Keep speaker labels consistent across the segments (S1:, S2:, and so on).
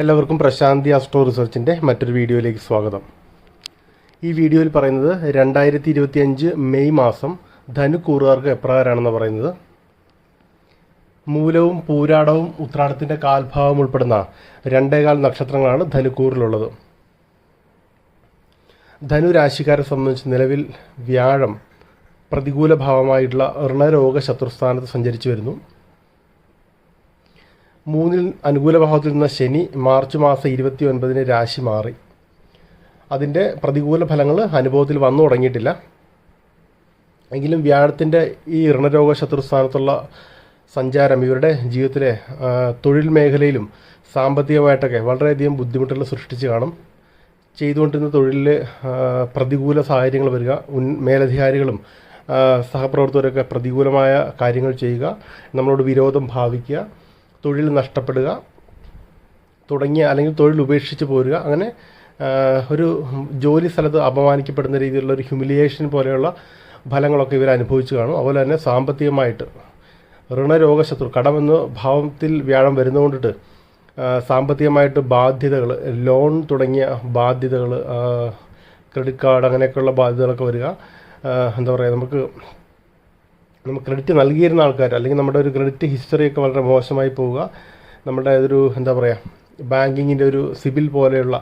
S1: എല്ലാവർക്കും പ്രശാന്തി ആസ്ട്രോ റിസർച്ചിന്റെ മറ്റൊരു വീഡിയോയിലേക്ക് സ്വാഗതം. ഈ വീഡിയോയിൽ പറയുന്നത് രണ്ടായിരത്തി ഇരുപത്തി അഞ്ച് മെയ് മാസം ധനുക്കൂറുകാർക്ക് എപ്രകാരമാണെന്ന് പറയുന്നത്? മൂലവും പൂരാടവും ഉത്രാടത്തിന്റെ കാൽഭാവം ഉൾപ്പെടുന്ന രണ്ടേകാൽ നക്ഷത്രങ്ങളാണ് ധനുക്കൂറിലുള്ളത് ധനുരാശിക്കാരെ സംബന്ധിച്ച് നിലവിൽ വ്യാഴം പ്രതികൂല ഭാവമായിട്ടുള്ള ഋണരോഗ ശത്രുസ്ഥാനത്ത് സഞ്ചരിച്ചു വരുന്നു. മൂന്നിൽ അനുകൂല ഭാവത്തിൽ നിന്ന ശനി മാർച്ച് മാസം ഇരുപത്തി ഒൻപതിന് രാശി മാറി. അതിന്റെ പ്രതികൂല ഫലങ്ങൾ അനുഭവത്തിൽ വന്നു തുടങ്ങിയിട്ടില്ല. എങ്കിലും വ്യാഴത്തിന്റെ ഈ ഋണരോഗ ശത്രുസ്ഥാനത്തുള്ള സഞ്ചാരം ഇവരുടെ ജീവിതത്തിലെ തൊഴിൽ മേഖലയിലും സാമ്പത്തികമായിട്ടൊക്കെ വളരെയധികം ബുദ്ധിമുട്ടുകൾ സൃഷ്ടിച്ച് കാണും. ചെയ്തുകൊണ്ടിരുന്ന തൊഴിലിൽ പ്രതികൂല സാഹചര്യങ്ങൾ വരിക ഉൻ മേലധികാരികളും സഹപ്രവർത്തകരൊക്കെ പ്രതികൂലമായ കാര്യങ്ങൾ ചെയ്യുക നമ്മളോട് വിരോധം ഭാവിക്കുക തൊഴിൽ നഷ്ടപ്പെടുക തുടങ്ങിയ അല്ലെങ്കിൽ തൊഴിൽ ഉപേക്ഷിച്ച് പോരുക അങ്ങനെ ഒരു ജോലി സ്ഥലത്ത് അപമാനിക്കപ്പെടുന്ന രീതിയിലുള്ള ഒരു ഹ്യൂമിലിയേഷൻ പോലെയുള്ള ഫലങ്ങളൊക്കെ ഇവർ അനുഭവിച്ചു കാണും. അതുപോലെ തന്നെ സാമ്പത്തികമായിട്ട് ഋണരോഗശത്രു കടമെന്ന് ഭാവത്തിൽ വ്യാഴം വരുന്നതുകൊണ്ടിട്ട് സാമ്പത്തികമായിട്ട് ബാധ്യതകൾ ലോൺ തുടങ്ങിയ ബാധ്യതകൾ ക്രെഡിറ്റ് കാർഡ് അങ്ങനെയൊക്കെയുള്ള ബാധ്യതകളൊക്കെ വരിക. എന്താ പറയുക നമുക്ക് നമുക്ക് ക്രെഡിറ്റ് നൽകിയിരുന്ന ആൾക്കാർ അല്ലെങ്കിൽ നമ്മുടെ ഒരു ക്രെഡിറ്റ് ഹിസ്റ്ററിയൊക്കെ വളരെ മോശമായി പോവുക നമ്മുടെ ഒരു എന്താ പറയുക ബാങ്കിങ്ങിന്റെ ഒരു സിബിൽ പോലെയുള്ള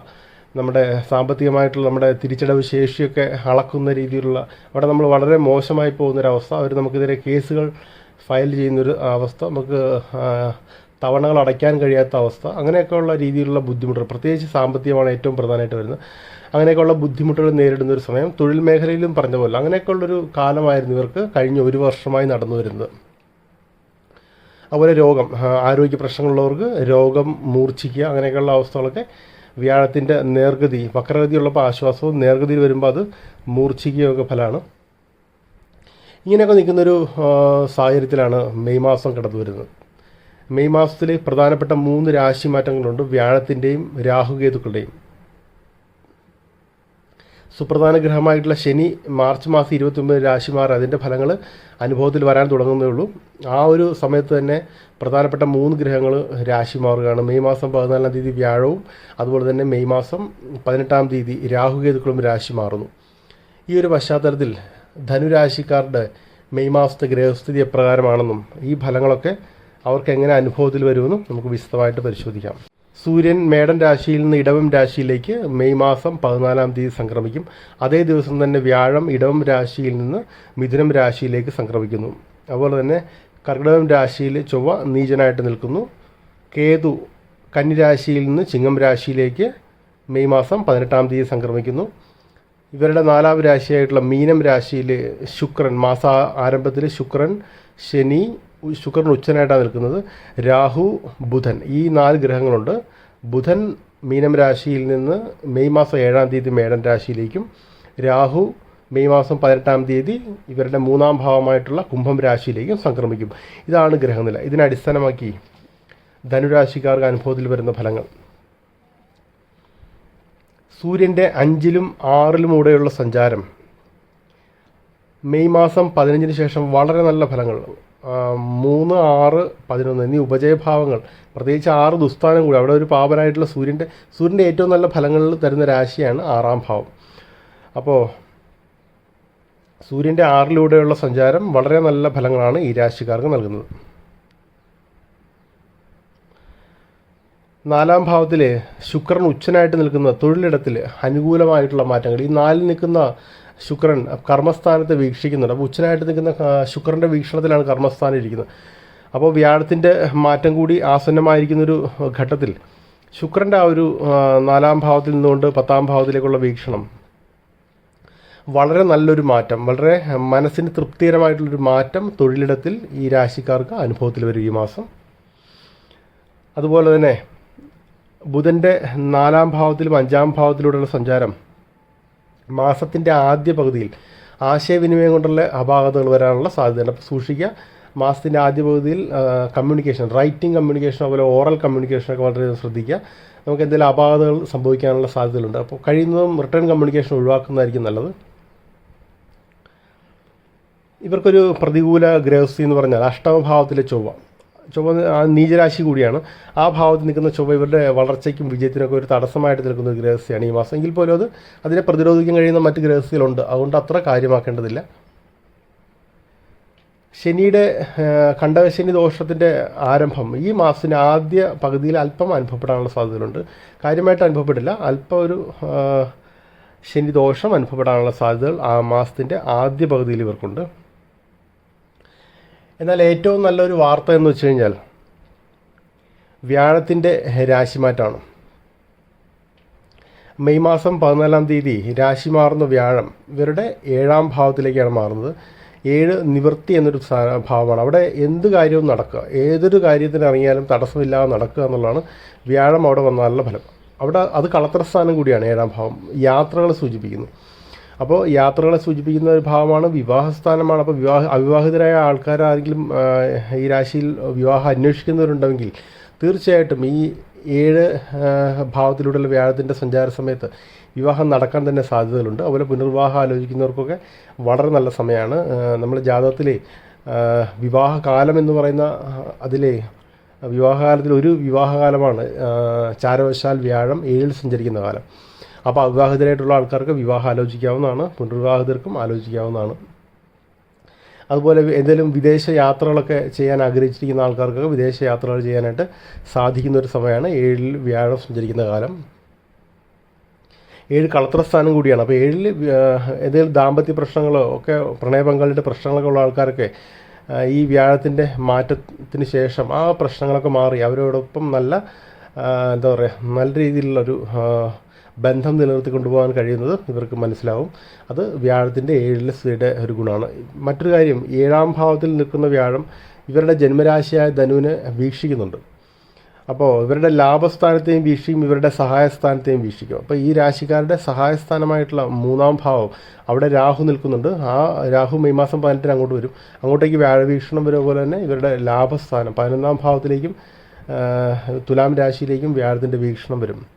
S1: നമ്മുടെ സാമ്പത്തികമായിട്ടുള്ള നമ്മുടെ തിരിച്ചടവ് ശേഷിയൊക്കെ അളക്കുന്ന രീതിയിലുള്ള അവിടെ നമ്മൾ വളരെ മോശമായി പോകുന്നൊരവസ്ഥ. അവർ നമുക്കെതിരെ കേസുകൾ ഫയൽ ചെയ്യുന്നൊരു അവസ്ഥ നമുക്ക് തവണകൾ അടയ്ക്കാൻ കഴിയാത്ത അവസ്ഥ അങ്ങനെയൊക്കെയുള്ള രീതിയിലുള്ള ബുദ്ധിമുട്ടുകൾ. പ്രത്യേകിച്ച് സാമ്പത്തികമാണ് ഏറ്റവും പ്രധാനമായിട്ട് വരുന്നത്. അങ്ങനെയൊക്കെയുള്ള ബുദ്ധിമുട്ടുകൾ നേരിടുന്ന ഒരു സമയം തൊഴിൽ മേഖലയിലും പറഞ്ഞ പോലെ അങ്ങനെയൊക്കെയുള്ളൊരു കാലമായിരുന്നു ഇവർക്ക് കഴിഞ്ഞ ഒരു വർഷമായി നടന്നു വരുന്നത്. അതുപോലെ രോഗം ആരോഗ്യ പ്രശ്നങ്ങളുള്ളവർക്ക് രോഗം മൂർച്ഛിക്കുക അങ്ങനെയൊക്കെയുള്ള അവസ്ഥകളൊക്കെ വ്യാഴത്തിന്റെ നേർഗതി വക്രഗതി ഉള്ളപ്പോൾ ആശ്വാസവും നേർഗതിയിൽ വരുമ്പോൾ അത് മൂർച്ഛിക്കുകയൊക്കെ ഫലമാണ്. ഇങ്ങനെയൊക്കെ നിൽക്കുന്നൊരു സാഹചര്യത്തിലാണ് മെയ് മാസം കടന്നു വരുന്നത്. മെയ് മാസത്തിൽ പ്രധാനപ്പെട്ട മൂന്ന് രാശി മാറ്റങ്ങളുണ്ട് വ്യാഴത്തിന്റെയും രാഹുകേതുക്കളുടെയും. സുപ്രധാന ഗ്രഹമായിട്ടുള്ള ശനി മാർച്ച് മാസം ഇരുപത്തി ഒമ്പത് രാശി മാറി അതിന്റെ ഫലങ്ങൾ അനുഭവത്തിൽ വരാൻ തുടങ്ങുന്നേ ഉള്ളൂ. ആ ഒരു സമയത്ത് തന്നെ പ്രധാനപ്പെട്ട മൂന്ന് ഗ്രഹങ്ങൾ രാശി മാറുകയാണ്. മെയ് മാസം പതിനാലാം തീയതി വ്യാഴവും അതുപോലെ തന്നെ മെയ് മാസം പതിനെട്ടാം തീയതി രാഹുകേതുക്കളും രാശി മാറുന്നു. ഈ ഒരു പശ്ചാത്തലത്തിൽ ധനുരാശിക്കാരുടെ മെയ് മാസത്തെ ഗ്രഹസ്ഥിതി എപ്രകാരമാണെന്നും ഈ ഫലങ്ങളൊക്കെ അവർക്ക് എങ്ങനെ അനുഭവത്തിൽ വരുമെന്നും നമുക്ക് വിശദമായിട്ട് പരിശോധിക്കാം. സൂര്യൻ മേടൻ രാശിയിൽ നിന്ന് ഇടവം രാശിയിലേക്ക് മെയ് മാസം പതിനാലാം തീയതി സംക്രമിക്കും. അതേ ദിവസം തന്നെ വ്യാഴം ഇടവം രാശിയിൽ നിന്ന് മിഥുനം രാശിയിലേക്ക് സംക്രമിക്കുന്നു. അതുപോലെ തന്നെ കർക്കിടകം രാശിയിൽ ചൊവ്വ നീചനായിട്ട് നിൽക്കുന്നു. കേതു കന്നിരാശിയിൽ നിന്ന് ചിങ്ങം രാശിയിലേക്ക് മെയ് മാസം പതിനെട്ടാം തീയതി സംക്രമിക്കുന്നു. ഇവരുടെ നാലാം രാശിയായിട്ടുള്ള മീനം രാശിയിൽ ശുക്രൻ മാസ ആരംഭത്തിൽ ശുക്രൻ ശനി ശുക്രൻ ഉച്ചനായിട്ടാണ് നിൽക്കുന്നത്. രാഹു ബുധൻ. ഈ നാല് ഗ്രഹങ്ങളുണ്ട്. ബുധൻ മീനം രാശിയിൽ നിന്ന് മെയ് മാസം ഏഴാം തീയതി മേടൻ രാശിയിലേക്കും രാഹു മെയ് മാസം പതിനെട്ടാം തീയതി ഇവരുടെ മൂന്നാം ഭാവമായിട്ടുള്ള കുംഭം രാശിയിലേക്കും സംക്രമിക്കും. ഇതാണ് ഗ്രഹനില. ഇതിനെ അടിസ്ഥാനമാക്കി ധനുരാശിക്കാർക്ക് അനുഭവത്തിൽ വരുന്ന ഫലങ്ങൾ. സൂര്യന്റെ അഞ്ചിലും ആറിലും കൂടെയുള്ള സഞ്ചാരം. മെയ് മാസം പതിനഞ്ചിന് ശേഷം വളരെ നല്ല ഫലങ്ങൾ. ആ, മൂന്ന് ആറ് പതിനൊന്ന് എന്നീ ഉപജയഭാവങ്ങൾ. പ്രത്യേകിച്ച് ആറ് ദുസ്ഥാനം കൂടി. അവിടെ ഒരു പാപനായിട്ടുള്ള സൂര്യന്റെ സൂര്യന്റെ ഏറ്റവും നല്ല ഫലങ്ങളിൽ തരുന്ന രാശിയാണ് ആറാം ഭാവം. അപ്പോൾ സൂര്യന്റെ ആറിലൂടെയുള്ള സഞ്ചാരം വളരെ നല്ല ഫലങ്ങളാണ് ഈ രാശിക്കാർക്ക് നൽകുന്നത്. നാലാം ഭാവത്തിൽ ശുക്രൻ ഉച്ചനായിട്ട് നിൽക്കുന്ന തൊഴിലിടത്തിൽ അനുകൂലമായിട്ടുള്ള മാറ്റങ്ങൾ. ഈ നാലിൽ നിൽക്കുന്ന ശുക്രൻ കർമ്മസ്ഥാനത്ത് വീക്ഷിക്കുന്നുണ്ട്. അപ്പോൾ ഉച്ചനായിട്ട് നിൽക്കുന്ന ശുക്രന്റെ വീക്ഷണത്തിലാണ് കർമ്മസ്ഥാനം ഇരിക്കുന്നത്. അപ്പോൾ വ്യാഴത്തിന്റെ മാറ്റം കൂടി ആസന്നമായിരിക്കുന്നൊരു ഘട്ടത്തിൽ ശുക്രന്റെ ആ ഒരു നാലാം ഭാവത്തിൽ നിന്നുകൊണ്ട് പത്താം ഭാവത്തിലേക്കുള്ള വീക്ഷണം വളരെ നല്ലൊരു മാറ്റം. വളരെ മനസ്സിന് തൃപ്തികരമായിട്ടുള്ളൊരു മാറ്റം തൊഴിലിടത്തിൽ ഈ രാശിക്കാർക്ക് അനുഭവത്തിൽ വരും ഈ മാസം. അതുപോലെ തന്നെ ബുധന്റെ നാലാം ഭാവത്തിലും അഞ്ചാം ഭാവത്തിലൂടെയുള്ള സഞ്ചാരം മാസത്തിന്റെ ആദ്യ പകുതിയിൽ ആശയവിനിമയം കൊണ്ടുള്ള അപാകതകൾ വരാനുള്ള സാധ്യതയുണ്ട്. അപ്പോൾ സൂക്ഷിക്കുക മാസത്തിന്റെ ആദ്യ പകുതിയിൽ കമ്മ്യൂണിക്കേഷൻ റൈറ്റിംഗ് കമ്മ്യൂണിക്കേഷൻ അതുപോലെ ഓറൽ കമ്മ്യൂണിക്കേഷനൊക്കെ വളരെ ശ്രദ്ധിക്കുക. നമുക്ക് എന്തെങ്കിലും അപാകതകൾ സംഭവിക്കാനുള്ള സാധ്യതകളുണ്ട്. അപ്പോൾ കഴിയുന്നതും റിട്ടേൺ കമ്മ്യൂണിക്കേഷൻ ഒഴിവാക്കുന്നതായിരിക്കും നല്ലത്. ഇവർക്കൊരു പ്രതികൂല ഗ്രഹസ്ഥി എന്ന് പറഞ്ഞാൽ അഷ്ടമഭാവത്തിലെ ചൊവ്വ. ചൊവ്വ നീചരാശി കൂടിയാണ്. ആ ഭാവത്തിൽ നിൽക്കുന്ന ചൊവ്വ ഇവരുടെ വളർച്ചയ്ക്കും വിജയത്തിനൊക്കെ ഒരു തടസ്സമായിട്ട് നിൽക്കുന്ന ഒരു ഗ്രഹസ്ഥയാണ് ഈ മാസം. എങ്കിൽ പോലും അത് അതിനെ പ്രതിരോധിക്കാൻ കഴിയുന്ന മറ്റ് ഗ്രഹസ്ഥയിലുണ്ട് അതുകൊണ്ട് അത്ര കാര്യമാക്കേണ്ടതില്ല. ശനിയുടെ കണ്ടകശനി ദോഷത്തിന്റെ ആരംഭം ഈ മാസത്തിന്റെ ആദ്യ പകുതിയിൽ അല്പം അനുഭവപ്പെടാനുള്ള സാധ്യതകളുണ്ട്. കാര്യമായിട്ട് അനുഭവപ്പെടില്ല. അല്പം ഒരു ശനി ദോഷം അനുഭവപ്പെടാനുള്ള സാധ്യതകൾ ആ മാസത്തിന്റെ ആദ്യ പകുതിയിൽ ഇവർക്കുണ്ട്. എന്നാൽ ഏറ്റവും നല്ലൊരു വാർത്ത എന്ന് വെച്ച് കഴിഞ്ഞാൽ വ്യാഴത്തിന്റെ രാശിമാറ്റമാണ്. മെയ് മാസം പതിനാലാം തീയതി രാശി മാറുന്ന വ്യാഴം ഇവരുടെ ഏഴാം ഭാവത്തിലേക്കാണ് മാറുന്നത്. ഏഴ് നിവൃത്തി എന്നൊരു ഭാവമാണ്. അവിടെ എന്ത് കാര്യവും നടക്കുക. ഏതൊരു കാര്യത്തിന് ഇറങ്ങിയാലും തടസ്സമില്ലാതെ നടക്കുക എന്നുള്ളതാണ് വ്യാഴം അവിടെ വന്നാലുള്ള ഫലം. അവിടെ അത് കളത്രസ്ഥാനം കൂടിയാണ് ഏഴാം ഭാവം. യാത്രകളെ സൂചിപ്പിക്കുന്നു. അപ്പോൾ യാത്രകളെ സൂചിപ്പിക്കുന്ന ഒരു ഭാവമാണ് വിവാഹസ്ഥാനമാണ്. അപ്പോൾ വിവാഹ അവിവാഹിതരായ ആൾക്കാരാരെങ്കിലും ഈ രാശിയിൽ വിവാഹം അന്വേഷിക്കുന്നവരുണ്ടെങ്കിൽ തീർച്ചയായിട്ടും ഈ ഏഴ് ഭാവത്തിലൂടെയുള്ള വ്യാഴത്തിന്റെ സഞ്ചാര സമയത്ത് വിവാഹം നടക്കാൻ തന്നെ സാധ്യതകളുണ്ട്. അതുപോലെ പുനർവിവാഹം ആലോചിക്കുന്നവർക്കൊക്കെ വളരെ നല്ല സമയമാണ്. നമ്മൾ ജാതകത്തിലെ വിവാഹകാലം എന്ന് പറയുന്ന അതിലെ വിവാഹകാലത്തിൽ ഒരു വിവാഹകാലമാണ് ചാരവശാൽ വ്യാഴം ഏഴിൽ സഞ്ചരിക്കുന്ന കാലം. അപ്പോൾ അവിവാഹിതരായിട്ടുള്ള ആൾക്കാർക്ക് വിവാഹം ആലോചിക്കാവുന്നതാണ് പുനർവിവാഹിതർക്കും ആലോചിക്കാവുന്നതാണ്. അതുപോലെ എന്തെങ്കിലും വിദേശ യാത്രകളൊക്കെ ചെയ്യാൻ ആഗ്രഹിച്ചിരിക്കുന്ന ആൾക്കാർക്കൊക്കെ വിദേശ യാത്രകൾ ചെയ്യാനായിട്ട് സാധിക്കുന്ന ഒരു സമയമാണ് ഏഴിൽ വ്യാഴം സഞ്ചരിക്കുന്ന കാലം. ഏഴ് കളത്രസ്ഥാനം കൂടിയാണ്. അപ്പോൾ ഏഴിൽ എന്തെങ്കിലും ദാമ്പത്യ പ്രശ്നങ്ങളോ ഒക്കെ പ്രണയ പങ്കാളിയുടെ പ്രശ്നങ്ങളൊക്കെ ഉള്ള ആൾക്കാരൊക്കെ ഈ വ്യാഴത്തിന്റെ മാറ്റത്തിന് ശേഷം ആ പ്രശ്നങ്ങളൊക്കെ മാറി അവരോടൊപ്പം നല്ല എന്താ പറയുക നല്ല രീതിയിലുള്ളൊരു ബന്ധം നിലനിർത്തി കൊണ്ടുപോകാൻ കഴിയുന്നത് ഇവർക്ക് മനസ്സിലാവും. അത് വ്യാഴത്തിന്റെ ഏഴിലെ സ്ഥിതിയുടെ ഒരു ഗുണമാണ്. മറ്റൊരു കാര്യം ഏഴാം ഭാവത്തിൽ നിൽക്കുന്ന വ്യാഴം ഇവരുടെ ജന്മരാശിയായ ധനുവിനെ വീക്ഷിക്കുന്നുണ്ട്. അപ്പോൾ ഇവരുടെ ലാഭസ്ഥാനത്തെയും വീക്ഷിക്കും ഇവരുടെ സഹായസ്ഥാനത്തെയും വീക്ഷിക്കും. അപ്പോൾ ഈ രാശിക്കാരുടെ സഹായസ്ഥാനമായിട്ടുള്ള മൂന്നാം ഭാവം അവിടെ രാഹു നിൽക്കുന്നുണ്ട്. ആ രാഹു മെയ് മാസം പതിനെട്ടിന് അങ്ങോട്ട് വരും. അങ്ങോട്ടേക്ക് വ്യാഴവീക്ഷണം വരും. പോലെ തന്നെ ഇവരുടെ ലാഭസ്ഥാനം പതിനൊന്നാം ഭാവത്തിലേക്കും തുലാം രാശിയിലേക്കും വ്യാഴത്തിന്റെ വീക്ഷണം വരും.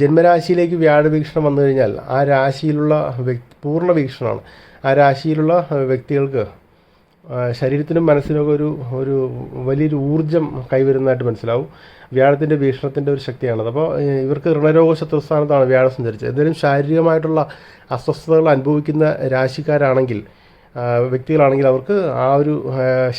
S1: ജന്മരാശിയിലേക്ക് വ്യാഴവീക്ഷണം വന്നു കഴിഞ്ഞാൽ ആ രാശിയിലുള്ള വ്യക്തി പൂർണ വീക്ഷണമാണ്. ആ രാശിയിലുള്ള വ്യക്തികൾക്ക് ശരീരത്തിനും മനസ്സിനൊക്കെ ഒരു ഒരു വലിയൊരു ഊർജം കൈവരുന്നതായിട്ട് മനസ്സിലാവും. വ്യാഴത്തിന്റെ വീക്ഷണത്തിന്റെ ഒരു ശക്തിയാണത്. അപ്പോൾ ഇവർക്ക് ഋണരോഗ ശത്രുസ്ഥാനത്താണ് വ്യാഴം സഞ്ചരിച്ചത്. എന്തെങ്കിലും ശാരീരികമായിട്ടുള്ള അസ്വസ്ഥതകൾ അനുഭവിക്കുന്ന രാശിക്കാരാണെങ്കിൽ വ്യക്തികളാണെങ്കിൽ അവർക്ക് ആ ഒരു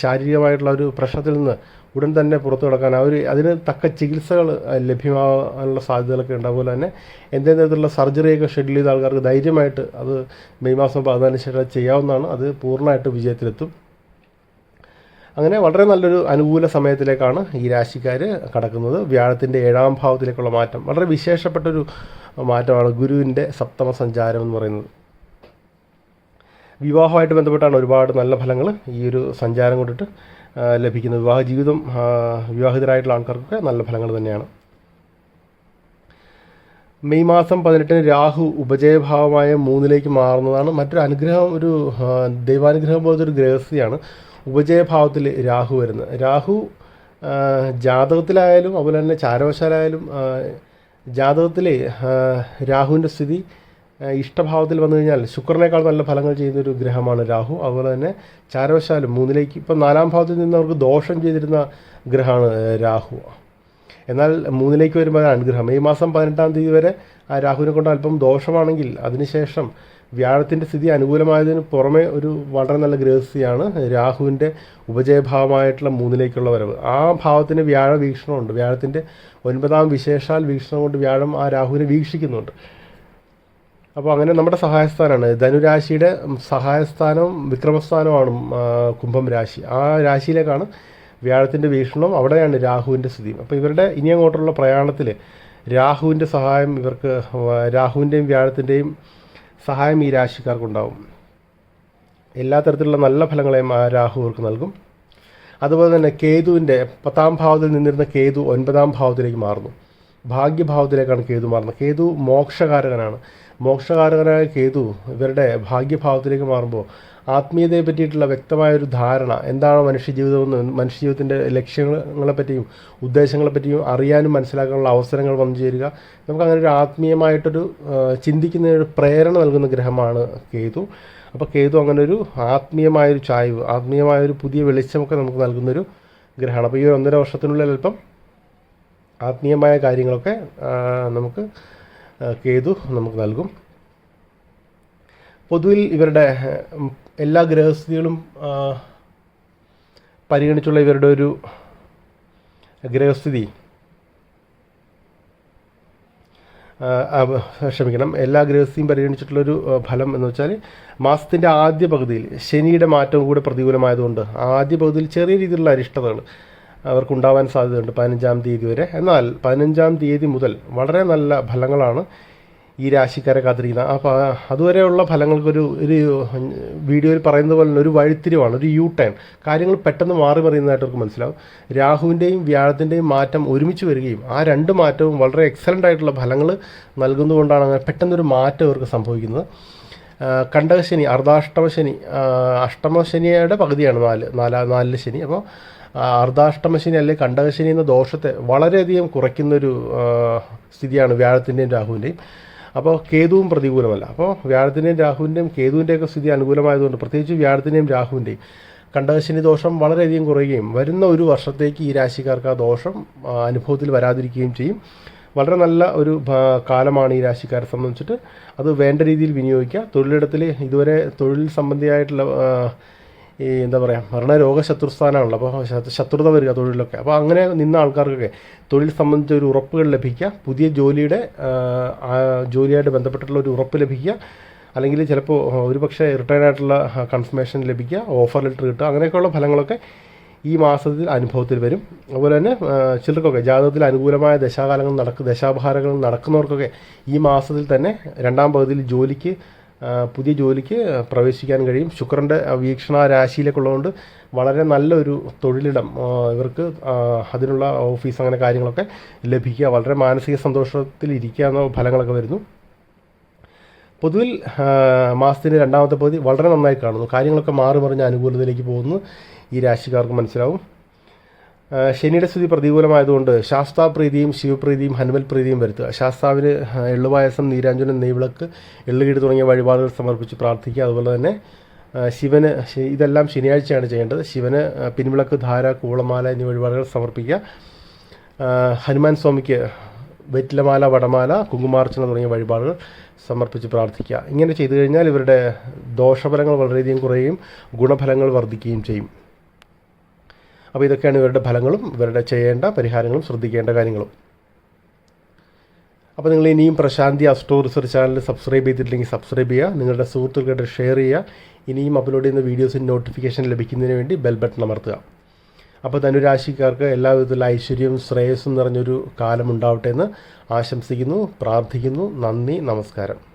S1: ശാരീരികമായിട്ടുള്ള ഒരു പ്രശ്നത്തിൽ നിന്ന് ഉടൻ തന്നെ പുറത്തു കിടക്കാൻ അവർ അതിന് തക്ക ചികിത്സകൾ ലഭ്യമാകാനുള്ള സാധ്യതകളൊക്കെ ഉണ്ട്. അതുപോലെ തന്നെ എന്തെങ്കിലും തരത്തിലുള്ള സർജറിയൊക്കെ ഷെഡ്യൂൾ ചെയ്ത ആൾക്കാർക്ക് ധൈര്യമായിട്ട് അത് മെയ് മാസം പതിനാലിന് ശേഷം ചെയ്യാവുന്നതാണ്. അത് പൂർണമായിട്ട് വിജയത്തിലെത്തും. അങ്ങനെ വളരെ നല്ലൊരു അനുകൂല സമയത്തിലേക്കാണ് ഈ രാശിക്കാർ കടക്കുന്നത്. വ്യാഴത്തിന്റെ ഏഴാം ഭാവത്തിലേക്കുള്ള മാറ്റം. വളരെ വിശേഷപ്പെട്ടൊരു മാറ്റമാണ് ഗുരുവിന്റെ സപ്തമ സഞ്ചാരം എന്ന് പറയുന്നത്. വിവാഹമായിട്ട് ബന്ധപ്പെട്ടാണ് ഒരുപാട് നല്ല ഫലങ്ങൾ ഈ ഒരു സഞ്ചാരം കൊണ്ടിട്ട് ലഭിക്കുന്നത്. വിവാഹ ജീവിതം വിവാഹിതരായിട്ടുള്ള ആൾക്കാർക്കൊക്കെ നല്ല ഫലങ്ങൾ തന്നെയാണ്. മെയ് മാസം പതിനെട്ടിന് രാഹു ഉപജയഭാവമായ മൂന്നിലേക്ക് മാറുന്നതാണ്. മറ്റൊരു അനുഗ്രഹം ഒരു ദൈവാനുഗ്രഹം പോലത്തെ ഒരു ഗ്രഹസ്ഥയാണ് ഉപജയഭാവത്തിൽ രാഹു വരുന്നത്. രാഹു ജാതകത്തിലായാലും അതുപോലെ തന്നെ ചാരവശാലായാലും ജാതകത്തിലെ രാഹുവിന്റെ സ്ഥിതി ഇഷ്ടഭാവത്തിൽ വന്നു കഴിഞ്ഞാൽ ശുക്രനേക്കാൾ നല്ല ഫലങ്ങൾ ചെയ്യുന്ന ഒരു ഗ്രഹമാണ് രാഹു. അതുപോലെ തന്നെ ചാരവശാലും മൂന്നിലേക്ക് ഇപ്പം നാലാം ഭാവത്തിൽ നിന്ന് അവർക്ക് ദോഷം ചെയ്തിരുന്ന ഗ്രഹമാണ് രാഹു. എന്നാൽ മൂന്നിലേക്ക് വരുമ്പോൾ അനുഗ്രഹം ഈ മാസം പതിനെട്ടാം തീയതി വരെ ആ രാഹുവിനെ കൊണ്ട് അല്പം ദോഷമാണെങ്കിൽ അതിനുശേഷം വ്യാഴത്തിന്റെ സ്ഥിതി അനുകൂലമായതിന് പുറമെ ഒരു വളരെ നല്ല ഗ്രഹസ്ഥിതിയാണ് രാഹുവിന്റെ ഉപജയഭാവമായിട്ടുള്ള മൂന്നിലേക്കുള്ള വരവ്. ആ ഭാവത്തിന് വ്യാഴ വീക്ഷണമുണ്ട് വ്യാഴത്തിന്റെ ഒൻപതാം വിശേഷാൽ വീക്ഷണം കൊണ്ട് വ്യാഴം ആ രാഹുവിനെ വീക്ഷിക്കുന്നുണ്ട്. അപ്പോൾ അങ്ങനെ നമ്മുടെ സഹായസ്ഥാനമാണ് ധനുരാശിയുടെ സഹായസ്ഥാനവും വിക്രമസ്ഥാനമാണ് കുംഭം രാശി. ആ രാശിയിലേക്കാണ് വ്യാഴത്തിന്റെ വീക്ഷണം. അവിടെയാണ് രാഹുവിന്റെ സ്ഥിതി. അപ്പോൾ ഇവരുടെ ഇനി അങ്ങോട്ടുള്ള പ്രയാണത്തിൽ രാഹുവിന്റെ സഹായം ഇവർക്ക് രാഹുവിന്റെയും വ്യാഴത്തിന്റെയും സഹായം ഈ രാശിക്കാർക്കുണ്ടാവും. എല്ലാ തരത്തിലുള്ള നല്ല ഫലങ്ങളെയും ആ രാഹു ഇവർക്ക് നൽകും. അതുപോലെ തന്നെ കേതുവിന്റെ പത്താം ഭാവത്തിൽ നിന്നിരുന്ന കേതു ഒൻപതാം ഭാവത്തിലേക്ക് മാറുന്നു. ഭാഗ്യഭാവത്തിലേക്കാണ് കേതു മാറുന്നത് കേതു മോക്ഷകാരകനാണ്. മോക്ഷകാരകനായ കേതു ഇവരുടെ ഭാഗ്യഭാവത്തിലേക്ക് മാറുമ്പോൾ ആത്മീയതയെ പറ്റിയിട്ടുള്ള വ്യക്തമായൊരു ധാരണ എന്താണ് മനുഷ്യജീവിതമെന്ന് മനുഷ്യജീവിതത്തിന്റെ ലക്ഷ്യങ്ങളെ പറ്റിയും ഉദ്ദേശങ്ങളെ പറ്റിയും അറിയാനും മനസ്സിലാക്കാനുള്ള അവസരങ്ങൾ വന്നു ചേരുക. നമുക്ക് അങ്ങനെ ഒരു ആത്മീയമായിട്ടൊരു ആ, ചിന്തിക്കുന്നതിനൊരു പ്രേരണ നൽകുന്ന ഗ്രഹമാണ് കേതു. അപ്പോൾ കേതു അങ്ങനെ ഒരു ആത്മീയമായൊരു ചായ്വ് ആത്മീയമായൊരു പുതിയ വെളിച്ചമൊക്കെ നമുക്ക് നൽകുന്നൊരു ഗ്രഹമാണ്. അപ്പോൾ ഈ ഒരു ഒന്നര വർഷത്തിനുള്ളിൽ അല്പം ആത്മീയമായ കാര്യങ്ങളൊക്കെ നമുക്ക് കേതു നമുക്ക് നൽകും. പൊതുവിൽ ഇവരുടെ എല്ലാ ഗ്രഹസ്ഥിതികളും പരിഗണിച്ചുള്ള ഇവരുടെ ഒരു ഗ്രഹസ്ഥിതി. ക്ഷമിക്കണം. എല്ലാ ഗ്രഹസ്ഥിയും പരിഗണിച്ചിട്ടുള്ളൊരു ഫലം എന്ന് വെച്ചാൽ മാസത്തിന്റെ ആദ്യ പകുതിയിൽ ശനിയുടെ മാറ്റവും കൂടെ പ്രതികൂലമായതുകൊണ്ട് ആദ്യ പകുതിയിൽ ചെറിയ രീതിയിലുള്ള അരിഷ്ടതകൾ. അവർക്കുണ്ടാവാൻ സാധ്യതയുണ്ട് പതിനഞ്ചാം തീയതി വരെ. എന്നാൽ പതിനഞ്ചാം തീയതി മുതൽ വളരെ നല്ല ഫലങ്ങളാണ് ഈ രാശിക്കാരെ കാത്തിരിക്കുന്നത്. അപ്പോൾ അതുവരെയുള്ള ഫലങ്ങൾക്കൊരു ഒരു വീഡിയോയിൽ പറയുന്നത് പോലെ തന്നെ ഒരു വഴിത്തിരിവാണ് ഒരു യു ടേൺ കാര്യങ്ങൾ പെട്ടെന്ന് മാറി മറിയുന്നതായിട്ട് അവർക്ക് മനസ്സിലാവും. രാഹുവിന്റെയും വ്യാഴത്തിന്റെയും മാറ്റം ഒരുമിച്ച് വരികയും ആ രണ്ട് മാറ്റവും വളരെ എക്സലന്റ് ആയിട്ടുള്ള ഫലങ്ങൾ നൽകുന്നതുകൊണ്ടാണ് അങ്ങനെ പെട്ടെന്നൊരു മാറ്റം അവർക്ക് സംഭവിക്കുന്നത്. കണ്ടകശനി അർദ്ധാഷ്ടമശനി അഷ്ടമ അഷ്ടമശനിയുടെ പകുതിയാണ് നാല് നാലാ നാലിലെ ശനി. അപ്പോൾ അർദ്ധാഷ്ടമശനി അല്ലെങ്കിൽ കണ്ടകശനി എന്ന ദോഷത്തെ വളരെയധികം കുറയ്ക്കുന്നൊരു സ്ഥിതിയാണ് വ്യാഴത്തിന്റെയും രാഹുവിന്റെയും അപ്പോൾ കേതുവും പ്രതികൂലമല്ല. അപ്പോൾ വ്യാഴത്തിന്റെയും രാഹുവിന്റെയും കേതുവിന്റെയൊക്കെ സ്ഥിതി അനുകൂലമായതുകൊണ്ട് പ്രത്യേകിച്ച് വ്യാഴത്തിന്റെയും രാഹുവിന്റെയും കണ്ടകശനി ദോഷം വളരെയധികം കുറയുകയും വരുന്ന ഒരു വർഷത്തേക്ക് ഈ രാശിക്കാർക്ക് ആ ദോഷം അനുഭവത്തിൽ വരാതിരിക്കുകയും ചെയ്യും. വളരെ നല്ല ഒരു കാലമാണ് ഈ രാശിക്കാരെ സംബന്ധിച്ചിട്ട്. അത് വേണ്ട രീതിയിൽ വിനിയോഗിക്കുക. തൊഴിലിടത്തിൽ ഇതുവരെ തൊഴിൽ സംബന്ധിയായിട്ടുള്ള ഈ എന്താ പറയുക മരണ രോഗശത്രുസ്ഥാനമാണല്ലോ അപ്പോൾ ശത്രുത വരിക തൊഴിലൊക്കെ അപ്പോൾ അങ്ങനെ നിന്ന ആൾക്കാർക്കൊക്കെ തൊഴിൽ സംബന്ധിച്ച ഒരു ഉറപ്പുകൾ ലഭിക്കുക പുതിയ ജോലിയുടെ ജോലിയായിട്ട് ബന്ധപ്പെട്ടിട്ടുള്ള ഒരു ഉറപ്പ് ലഭിക്കുക അല്ലെങ്കിൽ ചിലപ്പോൾ ഒരുപക്ഷെ റിട്ടേൺ ആയിട്ടുള്ള കൺഫർമേഷൻ ലഭിക്കുക ഓഫർ ലെറ്റർ കിട്ടുക അങ്ങനെയൊക്കെയുള്ള ഫലങ്ങളൊക്കെ ഈ മാസത്തിൽ അനുഭവത്തിൽ വരും. അതുപോലെ തന്നെ ചിലർക്കൊക്കെ ജാതകത്തിൽ അനുകൂലമായ ദശാകാലങ്ങൾ നടക്കുക ദശാഭാരങ്ങൾ നടക്കുന്നവർക്കൊക്കെ ഈ മാസത്തിൽ തന്നെ രണ്ടാം പകുതിയിൽ ജോലിക്ക് പുതിയ ജോലിക്ക് പ്രവേശിക്കാൻ കഴിയും. ശുക്രന്റെ വീക്ഷണ രാശിയിലേക്കുള്ളതുകൊണ്ട് വളരെ നല്ലൊരു തൊഴിലിടം ഇവർക്ക് അതിനുള്ള ഓഫീസ് അങ്ങനെ കാര്യങ്ങളൊക്കെ ലഭിക്കുക വളരെ മാനസിക സന്തോഷത്തിൽ ഇരിക്കുക എന്ന ഫലങ്ങളൊക്കെ വരുന്നു. പൊതുവിൽ മാസത്തിന്റെ രണ്ടാമത്തെ പകുതി വളരെ നന്നായി കാണുന്നു. കാര്യങ്ങളൊക്കെ മാറി മറിഞ്ഞ അനുകൂലത്തിലേക്ക് പോകുന്നു. ഈ രാശിക്കാർക്ക് മനസ്സിലാവും. ശനിയുടെ സ്ഥിതി പ്രതികൂലമായതുകൊണ്ട് ശാസ്താപ്രീതിയും ശിവപ്രീതിയും ഹനുമൽ പ്രീതിയും വരുത്തുക. ശാസ്താവിന് എള്ളുപായസം നീരാഞ്ജനം നെയ്വിളക്ക് എള്ളുകീട് തുടങ്ങിയ വഴിപാടുകൾ സമർപ്പിച്ച് പ്രാർത്ഥിക്കുക. അതുപോലെ തന്നെ ശിവന് ഇതെല്ലാം ശനിയാഴ്ചയാണ് ചെയ്യേണ്ടത്. ശിവന് പിൻവിളക്ക് ധാര കൂളമാല എന്നീ വഴിപാടുകൾ സമർപ്പിക്കുക. ഹനുമാൻ സ്വാമിക്ക് വെറ്റിലമാല വടമാല കുങ്കുമാർച്ചന തുടങ്ങിയ വഴിപാടുകൾ സമർപ്പിച്ച് പ്രാർത്ഥിക്കുക. ഇങ്ങനെ ചെയ്തു കഴിഞ്ഞാൽ ഇവരുടെ ദോഷഫലങ്ങൾ വളരെയധികം കുറയുകയും ഗുണഫലങ്ങൾ വർദ്ധിക്കുകയും ചെയ്യും. അപ്പോൾ ഇതൊക്കെയാണ് ഇവരുടെ ഫലങ്ങളും ഇവരുടെ ചെയ്യേണ്ട പരിഹാരങ്ങളും ശ്രദ്ധിക്കേണ്ട കാര്യങ്ങളും. അപ്പോൾ നിങ്ങൾ ഇനിയും Prashanti astro research channel subscribe ചെയ്തിട്ടില്ലെങ്കിൽ സബ്സ്ക്രൈബ് ചെയ്യുക. നിങ്ങളുടെ സുഹൃത്തുക്കളുടെ ഷെയർ ചെയ്യുക. ഇനിയും അപ്ലോഡ് ചെയ്യുന്ന വീഡിയോസിന് നോട്ടിഫിക്കേഷൻ ലഭിക്കുന്നതിന് വേണ്ടി ബെൽ ബട്ടൺ അമർത്തുക. അപ്പോൾ ധനുരാശിക്കാർക്ക് എല്ലാവിധത്തിലുള്ള ഐശ്വര്യവും ശ്രേയസ്സും നിറഞ്ഞൊരു കാലം ഉണ്ടാവട്ടെ എന്ന് ആശംസിക്കുന്നു പ്രാർത്ഥിക്കുന്നു. നന്ദി നമസ്കാരം.